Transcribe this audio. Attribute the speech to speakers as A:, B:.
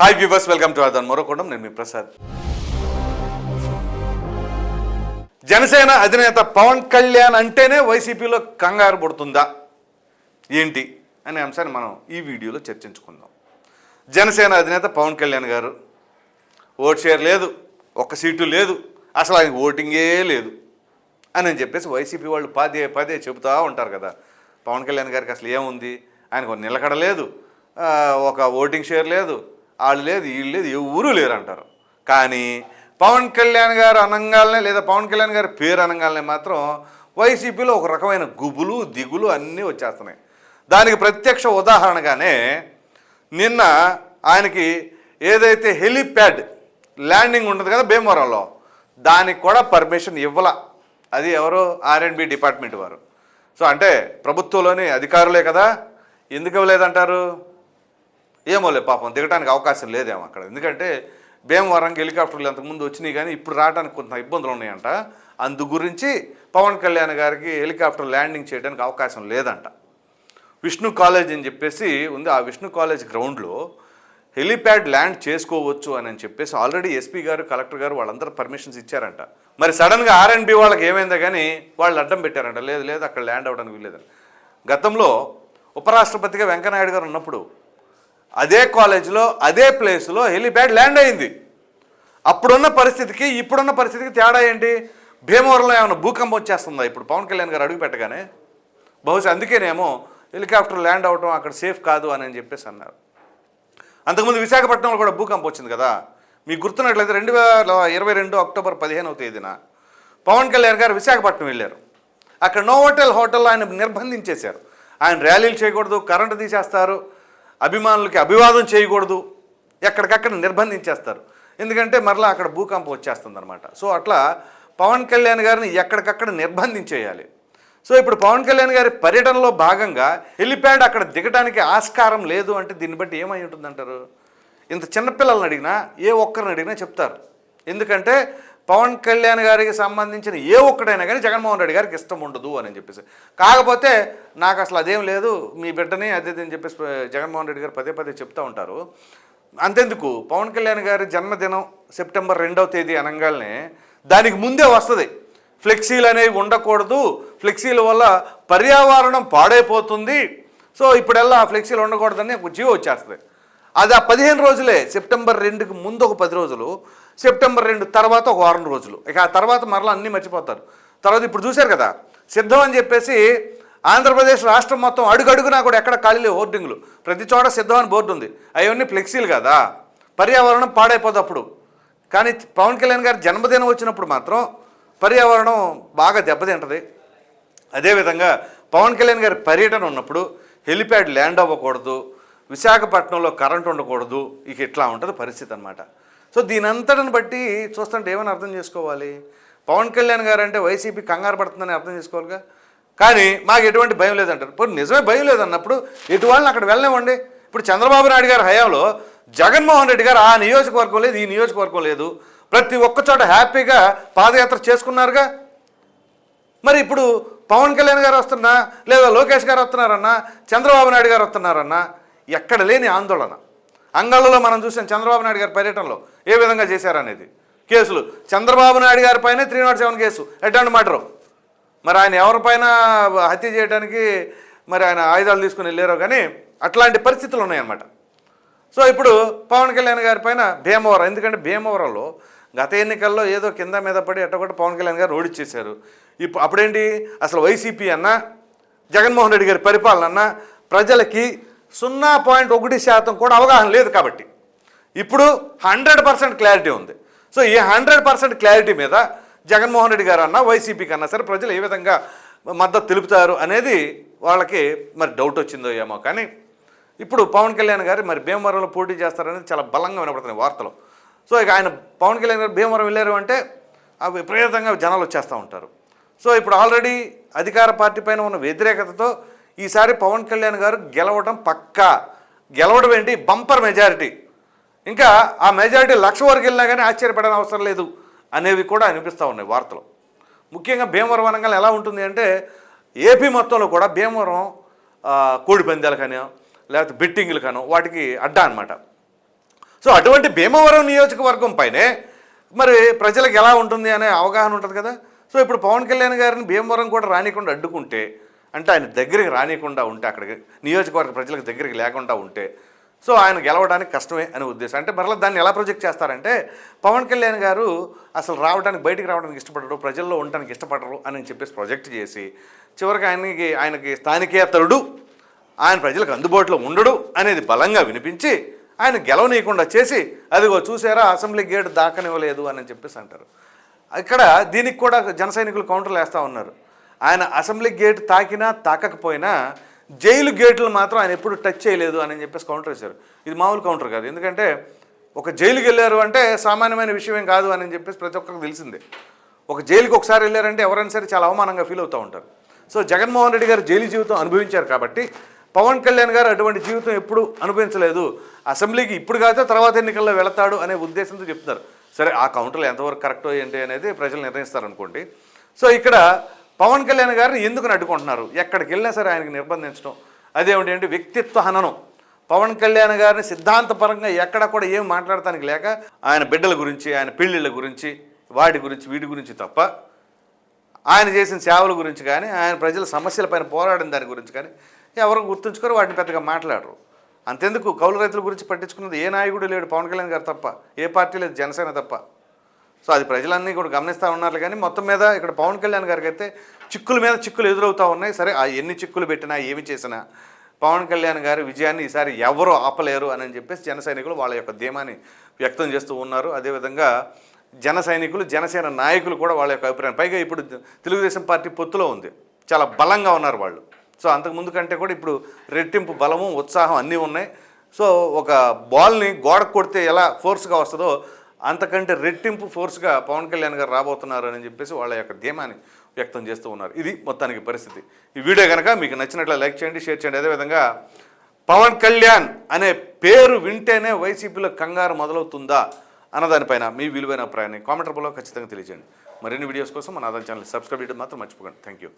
A: Hi viewers welcome to అదన్ మరొకడం నేను మీ ప్రసాద్. జనసేన అధినేత పవన్ కళ్యాణ్ అంటేనే వైసీపీలో కంగారు పడుతుందా? ఏంటి? అనే అంశాన్ని మనం ఈ వీడియోలో చర్చించుకుందాం. జనసేన అధినేత పవన్ కళ్యాణ్ గారు ఓట్ షేర్ లేదు ఒక్క సీటు లేదు అసలు ఆయనకి ఓటింగే లేదు అని అని చెప్పేసి వైసీపీ వాళ్ళు పదే పదే చెబుతూ ఉంటారు కదా. పవన్ కళ్యాణ్ గారికి అసలు ఏముంది? ఆయనకు నిలకడ లేదు ఒక ఓటింగ్ షేర్ లేదు వాళ్ళు లేదు వీళ్ళు లేదు ఎవరూ లేరు అంటారు కానీ పవన్ కళ్యాణ్ గారు అనంగాలనే లేదా పవన్ కళ్యాణ్ గారి పేరు అనంగాలనే మాత్రం వైసీపీలో ఒక రకమైన గుబులు దిగులు అన్నీ వచ్చేస్తున్నాయి. దానికి ప్రత్యక్ష ఉదాహరణగానే నిన్న ఆయనకి ఏదైతే హెలిప్యాడ్ ల్యాండింగ్ ఉంటుంది కదా భీమవరంలో దానికి కూడా పర్మిషన్ ఇవ్వాల. అది ఎవరు? ఆర్ఎండ్బి డిపార్ట్మెంట్ వారు. సో అంటే ప్రభుత్వంలోని అధికారులే కదా. ఎందుకు ఇవ్వలేదంటారు? ఏమోలే పాపం దిగడానికి అవకాశం లేదేమో అక్కడ. ఎందుకంటే భీమవరంకి హెలికాప్టర్లు అంతకుముందు వచ్చినాయి కానీ ఇప్పుడు రావడానికి కొంత ఇబ్బందులు ఉన్నాయంట. అందు గురించి పవన్ కళ్యాణ్ గారికి హెలికాప్టర్ ల్యాండింగ్ చేయడానికి అవకాశం లేదంట. విష్ణు కాలేజ్ అని చెప్పేసి ఉంది. ఆ విష్ణు కాలేజ్ గ్రౌండ్లో హెలిప్యాడ్ ల్యాండ్ చేసుకోవచ్చు అని అని చెప్పేసి ఆల్రెడీ ఎస్పీ గారు కలెక్టర్ గారు వాళ్ళందరూ పర్మిషన్స్ ఇచ్చారంట. మరి సడన్గా ఆర్ఎన్బి వాళ్ళకి ఏమైందో కానీ వాళ్ళు అడ్డం పెట్టారంట. లేదు లేదు అక్కడ ల్యాండ్ అవ్వడానికి వీల్లేదని. గతంలో ఉపరాష్ట్రపతిగా వెంకయ్యనాయుడు గారు ఉన్నప్పుడు అదే కాలేజీలో అదే ప్లేస్లో హెలిప్యాడ్ ల్యాండ్ అయింది. అప్పుడున్న పరిస్థితికి ఇప్పుడున్న పరిస్థితికి తేడా ఏంటి? భీమవరంలో ఏమైనా భూకంపం వచ్చేస్తుందా? ఇప్పుడు పవన్ కళ్యాణ్ గారు అడుగు పెట్టగానే బహుశా అందుకేనేమో హెలికాప్టర్ ల్యాండ్ అవ్వటం అక్కడ సేఫ్ కాదు అని అని చెప్పేసి అన్నారు. అంతకుముందు విశాఖపట్నంలో కూడా భూకంపం వచ్చింది కదా. మీకు గుర్తున్నట్లయితే రెండు వేల ఇరవై రెండు అక్టోబర్ పదిహేనవ తేదీన పవన్ కళ్యాణ్ గారు విశాఖపట్నం వెళ్ళారు. అక్కడ నోవోటెల్ హోటల్లో ఆయన నిర్బంధించేశారు. ఆయన ర్యాలీలు చేయకూడదు కరెంటు తీసేస్తారు అభిమానులకి అభివాదం చేయకూడదు. ఎక్కడికక్కడ నిర్బంధించేస్తారు. ఎందుకంటే మరలా అక్కడ భూకంపం వచ్చేస్తుంది అనమాట సో అట్లా పవన్ కళ్యాణ్ గారిని ఎక్కడికక్కడ నిర్బంధించేయాలి. సో ఇప్పుడు పవన్ కళ్యాణ్ గారి పర్యటనలో భాగంగా హెలిప్యాడ్ అక్కడ దిగడానికి ఆస్కారం లేదు అంటే దీన్ని బట్టి ఏమై ఉంటుందంటారు? ఇంత చిన్నపిల్లల్ని అడిగినా ఏ ఒక్కరిని అడిగినా చెప్తారు. ఎందుకంటే పవన్ కళ్యాణ్ గారికి సంబంధించిన ఏ ఒక్కడైనా కానీ జగన్మోహన్ రెడ్డి గారికి ఇష్టం ఉండదు అని చెప్పేసి. కాకపోతే నాకు అసలు అదేం లేదు మీ బిడ్డని అదే అని చెప్పేసి జగన్మోహన్ రెడ్డి గారు పదే పదే చెప్తూ ఉంటారు. అంతెందుకు? పవన్ కళ్యాణ్ గారి జన్మదినం సెప్టెంబర్ రెండవ తేదీ అనగానే దానికి ముందే వస్తుంది. ఫ్లెక్సీలు అనేవి ఉండకూడదు ఫ్లెక్సీల వల్ల పర్యావరణం పాడైపోతుంది. సో ఇప్పుడెల్లా ఆ ఫ్లెక్సీలు ఉండకూడదని ఒక జీవో వచ్చేస్తుంది. అది ఆ పదిహేను రోజులే. సెప్టెంబర్ రెండుకి ముందు ఒక పది రోజులు సెప్టెంబర్ రెండు తర్వాత ఒక వారం రోజులు. ఇక ఆ తర్వాత మరలా అన్నీ మర్చిపోతారు. తర్వాత ఇప్పుడు చూశారు కదా సిద్ధం అని చెప్పేసి ఆంధ్రప్రదేశ్ రాష్ట్రం మొత్తం అడుగడుగునా కూడా ఎక్కడ ఖాళీ లేవు హోర్డింగ్లు. ప్రతి చోట సిద్ధం అని బోర్డు ఉంది. అవన్నీ ఫ్లెక్సీలు కదా. పర్యావరణం పాడైపోదు అప్పుడు. కానీ పవన్ కళ్యాణ్ గారి జన్మదినం వచ్చినప్పుడు మాత్రం పర్యావరణం బాగా దెబ్బతింటది. అదేవిధంగా పవన్ కళ్యాణ్ గారి పర్యటన ఉన్నప్పుడు హెలిప్యాడ్ ల్యాండ్ అవ్వకూడదు. విశాఖపట్నంలో కరెంట్ ఉండకూడదు ఇక ఇట్లా ఉంటుంది పరిస్థితి అనమాట సో దీని అంతటిని బట్టి చూస్తుంటే ఏమని అర్థం చేసుకోవాలి? పవన్ కళ్యాణ్ గారు అంటే వైసీపీ కంగారు పడుతుందని అర్థం చేసుకోవాలిగా? కానీ మాకు ఎటువంటి భయం లేదంటారు. ఇప్పుడు నిజమే భయం లేదన్నప్పుడు ఎటు వాళ్ళని అక్కడ వెళ్ళనివ్వండి. ఇప్పుడు చంద్రబాబు నాయుడు గారి హయాంలో జగన్మోహన్ రెడ్డి గారు ఆ నియోజకవర్గం లేదు ఈ నియోజకవర్గం లేదు. ప్రతి ఒక్క చోట హ్యాపీగా పాదయాత్ర చేసుకున్నారుగా? మరి ఇప్పుడు పవన్ కళ్యాణ్ గారు వస్తున్నా లేదా లోకేష్ గారు వస్తున్నారన్నా చంద్రబాబు నాయుడు గారు వస్తున్నారన్నా ఎక్కడ లేని ఆందోళన. అంగళ్ళలో మనం చూసాం చంద్రబాబు నాయుడు గారి పర్యటనలో ఏ విధంగా చేశారనేది. కేసులు. చంద్రబాబు నాయుడు గారి పైన త్రీ నాట్ సెవెన్ కేసు. ఎటువంటి మర్డరు మరి ఆయన ఎవరిపైన హత్య చేయడానికి మరి ఆయన ఆయుధాలు తీసుకుని వెళ్ళారో కానీ అట్లాంటి పరిస్థితులు ఉన్నాయన్నమాట. సో ఇప్పుడు పవన్ కళ్యాణ్ గారి పైన భీమవరం ఎందుకంటే భీమవరంలో గత ఎన్నికల్లో ఏదో కింద మీద పడి ఎట్టగొట్టి పవన్ కళ్యాణ్ గారు ఓడిచ్చేశారు. ఇప్పుడు అప్పుడేంటి? అసలు వైసీపీ అన్నా జగన్మోహన్ రెడ్డి గారి పరిపాలన అన్నా ప్రజలకి సున్నా పాయింట్ ఒకటి శాతం కూడా అవగాహన లేదు కాబట్టి. ఇప్పుడు హండ్రెడ్ పర్సెంట్ క్లారిటీ ఉంది. సో ఈ హండ్రెడ్ పర్సెంట్ క్లారిటీ మీద జగన్మోహన్ రెడ్డి గారు అన్నా వైసీపీకి అన్నా సరే ప్రజలు ఏ విధంగా మద్దతు తెలుపుతారు అనేది వాళ్ళకి మరి డౌట్ వచ్చిందో ఏమో కానీ ఇప్పుడు పవన్ కళ్యాణ్ గారు మరి భీమవరంలో పోటీ చేస్తారనేది చాలా బలంగా వినపడుతున్నాయి వార్తలు. సో ఇక ఆయన పవన్ కళ్యాణ్ గారు భీమవరం వెళ్ళారు అంటే ఆ విపరీతంగా జనాలు వచ్చేస్తూ ఉంటారు. సో ఇప్పుడు ఆల్రెడీ అధికార పార్టీ పైన ఉన్న వ్యతిరేకతతో ఈసారి పవన్ కళ్యాణ్ గారు గెలవడం పక్కా. గెలవడం ఏంటి? Bumper majority. ఇంకా ఆ మెజారిటీ లక్ష వరకు వెళ్ళినా కానీ ఆశ్చర్యపడని అవసరం లేదు అనేవి కూడా అనిపిస్తూ ఉన్నాయి వార్తలు. ముఖ్యంగా భీమవరం అనగానే ఎలా ఉంటుంది అంటే ఏపీ మొత్తంలో కూడా భీమవరం కోడి పందాలు కానీ లేకపోతే బెట్టింగ్లు కాను వాటికి అడ్డా అనమాట సో అటువంటి భీమవరం నియోజకవర్గం పైనే మరి ప్రజలకు ఎలా ఉంటుంది అనే అవగాహన ఉంటుంది కదా. సో ఇప్పుడు పవన్ కళ్యాణ్ గారిని భీమవరం కూడా రానికుండా అడ్డుకుంటే అంటే ఆయన దగ్గరికి రానియకుండా ఉంటే అక్కడికి నియోజకవర్గ ప్రజలకు దగ్గరికి లేకుండా ఉంటే సో ఆయన గెలవడానికి కష్టమే అనే ఉద్దేశం. అంటే మరలా దాన్ని ఎలా ప్రొజెక్ట్ చేస్తారంటే పవన్ కళ్యాణ్ గారు అసలు రావడానికి బయటికి రావడానికి ఇష్టపడరు ప్రజల్లో ఉండడానికి ఇష్టపడరు అని చెప్పేసి ప్రొజెక్ట్ చేసి చివరికి ఆయనకి ఆయనకి స్థానికేతరుడు ఆయన ప్రజలకు అందుబాటులో ఉండడు అనేది బలంగా వినిపించి ఆయన గెలవనీయకుండా చేసి అదిగో చూసారా అసెంబ్లీ గేట్ దాకనివ్వలేదు అని చెప్పేసి అంటారు. ఇక్కడ దీనికి కూడా జన సైనికులు కౌంటర్లు వేస్తూ ఉన్నారు. ఆయన అసెంబ్లీ గేట్ తాకినా తాకకపోయినా జైలు గేట్లు మాత్రం ఆయన ఎప్పుడు టచ్ చేయలేదు అని చెప్పేసి కౌంటర్ వేశారు. ఇది మామూలు కౌంటర్ కాదు. ఎందుకంటే ఒక జైలుకి వెళ్ళారు అంటే సామాన్యమైన విషయం ఏం కాదు అని చెప్పేసి ప్రతి ఒక్కరికి తెలిసిందే. ఒక జైలుకి ఒకసారి వెళ్ళారంటే ఎవరైనా సరే చాలా అవమానంగా ఫీల్ అవుతూ ఉంటారు. సో జగన్మోహన్ రెడ్డి గారు జైలు జీవితం అనుభవించారు కాబట్టి పవన్ కళ్యాణ్ గారు అటువంటి జీవితం ఎప్పుడు అనుభవించలేదు. అసెంబ్లీకి ఇప్పుడు కాదు తర్వాత ఎన్నికల్లో వెళతాడు అనే ఉద్దేశంతో చెప్తున్నారు. సరే ఆ కౌంటర్లు ఎంతవరకు కరెక్ట్ ఏంటి అనేది ప్రజలు నిర్ణయిస్తారు అనుకోండి సో ఇక్కడ పవన్ కళ్యాణ్ గారిని ఎందుకు అడ్డుకుంటున్నారు ఎక్కడికి వెళ్ళినా సరే ఆయనకు నిర్బంధించడం. అదేమిటి అంటే వ్యక్తిత్వ హననం. పవన్ కళ్యాణ్ గారిని సిద్ధాంతపరంగా ఎక్కడ కూడా ఏం మాట్లాడటానికి లేక ఆయన బిడ్డల గురించి ఆయన పెళ్ళిళ్ళ గురించి వాటి గురించి వీటి గురించి తప్ప ఆయన చేసిన సేవల గురించి కానీ ఆయన ప్రజల సమస్యలపైన పోరాడిన దాని గురించి కానీ ఎవరు గుర్తుంచుకోరు వాటిని పెద్దగా మాట్లాడరు. అంతెందుకు? కౌలు రైతుల గురించి పట్టించుకున్నది ఏ నాయకుడు లేడు పవన్ కళ్యాణ్ గారు తప్ప. ఏ పార్టీ లేదు జనసేన తప్ప. సో అది ప్రజలన్నీ కూడా గమనిస్తూ ఉన్నారు. కానీ మొత్తం మీద ఇక్కడ పవన్ కళ్యాణ్ గారికి అయితే చిక్కుల మీద చిక్కులు ఎదురవుతూ ఉన్నాయి. సరే ఆ ఎన్ని చిక్కులు పెట్టినా ఏమి చేసినా పవన్ కళ్యాణ్ గారి విజయాన్ని ఈసారి ఎవరూ ఆపలేరు అని చెప్పేసి జన సైనికులు వాళ్ళ యొక్క ధీమాన్ని వ్యక్తం చేస్తూ ఉన్నారు. అదేవిధంగా జన సైనికులు జనసేన నాయకులు కూడా వాళ్ళ యొక్క అభిప్రాయం. పైగా ఇప్పుడు తెలుగుదేశం పార్టీ పొత్తులో ఉంది. చాలా బలంగా ఉన్నారు వాళ్ళు. సో అంతకు ముందు కంటే కూడా ఇప్పుడు రెట్టింపు బలము ఉత్సాహం అన్నీ ఉన్నాయి. సో ఒక బాల్ని గోడకు కొడితే ఎలా ఫోర్స్గా వస్తుందో అంతకంటే రెట్టింపు ఫోర్స్గా పవన్ కళ్యాణ్ గారు రాబోతున్నారు అని చెప్పేసి వాళ్ళ యొక్క ధీమాన్ని వ్యక్తం చేస్తూ ఉన్నారు. ఇది మొత్తానికి పరిస్థితి. ఈ వీడియో కనుక మీకు నచ్చినట్లు లైక్ చేయండి షేర్ చేయండి. అదేవిధంగా పవన్ కళ్యాణ్ అనే పేరు వింటేనే వైసీపీలో కంగారు మొదలవుతుందా అన్నదానిపైన మీ విలువైన అభిప్రాయాన్ని కామెంట్ రూపంలో ఖచ్చితంగా తెలియజేయండి. మరిన్ని వీడియోస్ కోసం మన ఆదాయం ఛానల్ సబ్స్క్రైబ్ చేయడం మాత్రం మర్చిపోకండి. Thank you